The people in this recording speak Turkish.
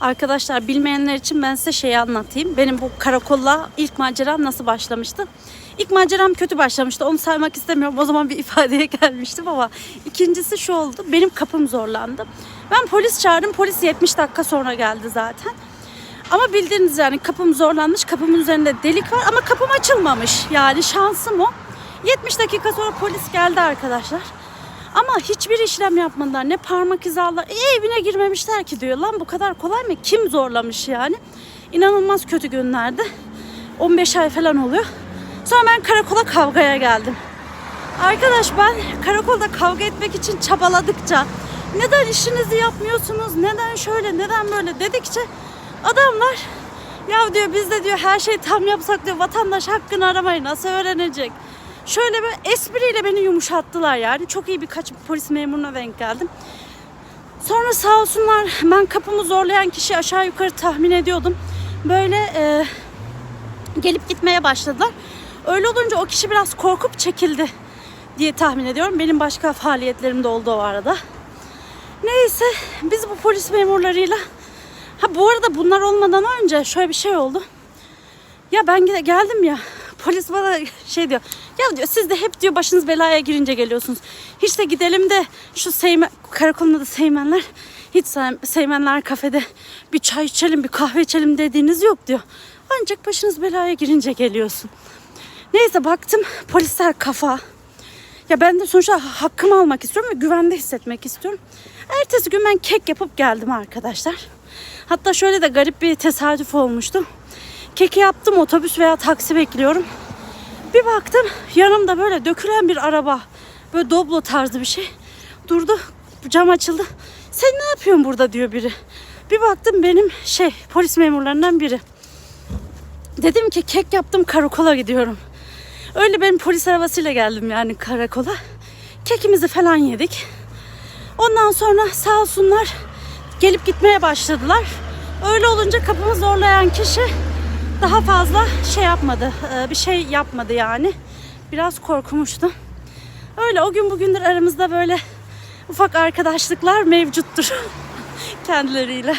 Arkadaşlar bilmeyenler için ben size şeyi anlatayım. Benim bu karakolla ilk maceram nasıl başlamıştı? İlk maceram kötü başlamıştı. Onu saymak istemiyorum. O zaman bir ifadeye gelmiştim ama ikincisi şu oldu. Benim kapım zorlandı. Ben polis çağırdım. Polis 70 dakika sonra geldi zaten. Ama bildiğiniz yani kapım zorlanmış. Kapımın üzerinde delik var ama kapım açılmamış. Yani şansım o. 70 dakika sonra polis geldi arkadaşlar. Ama hiçbir işlem yapmadılar. Ne parmak izi aldılar. E, evine girmemişler ki diyor. Lan bu kadar kolay mı? Kim zorlamış yani? İnanılmaz kötü günlerdi. 15 ay falan oluyor. Sonra ben karakola kavgaya geldim. Arkadaş ben karakolda kavga etmek için çabaladıkça neden işinizi yapmıyorsunuz, neden şöyle, neden böyle dedikçe adamlar ya diyor biz de diyor her şeyi tam yapsak diyor vatandaş hakkını aramayı nasıl öğrenecek? Şöyle bir espriyle beni yumuşattılar yani. Çok iyi birkaç polis memuruna denk geldim. Sonra sağ olsunlar ben kapımı zorlayan kişi aşağı yukarı tahmin ediyordum. Böyle e, gelip gitmeye başladılar. Öyle olunca o kişi biraz korkup çekildi diye tahmin ediyorum. Benim başka faaliyetlerim de oldu o arada. Neyse biz bu polis memurlarıyla ha bu arada bunlar olmadan önce şöyle bir şey oldu. Ya ben geldim ya polis bana şey diyor. Ya diyor siz de hep diyor başınız belaya girince geliyorsunuz. Hiç de gidelim de şu seymen, karakolun adı seymenler. Hiç Sey- seymenler kafede bir çay içelim bir kahve içelim dediğiniz yok diyor. Ancak başınız belaya girince geliyorsun. Neyse baktım polisler kafa. Ya ben de sonuçta hakkımı almak istiyorum ve güvende hissetmek istiyorum. Ertesi gün ben kek yapıp geldim arkadaşlar. Hatta şöyle de garip bir tesadüf olmuştu. Keki yaptım otobüs veya taksi bekliyorum. Bir baktım yanımda böyle dökülen bir araba. Böyle doblo tarzı bir şey. Durdu cam açıldı. Sen ne yapıyorsun burada diyor biri. Bir baktım benim şey polis memurlarından biri. Dedim ki kek yaptım karakola gidiyorum. Öyle ben polis arabasıyla geldim yani karakola. Kekimizi falan yedik. Ondan sonra sağ olsunlar gelip gitmeye başladılar. Öyle olunca kapımı zorlayan kişi daha fazla şey yapmadı. e, Bir şey yapmadı yani. Biraz korkmuştu. Öyle o gün bugündür aramızda böyle ufak arkadaşlıklar mevcuttur kendileriyle.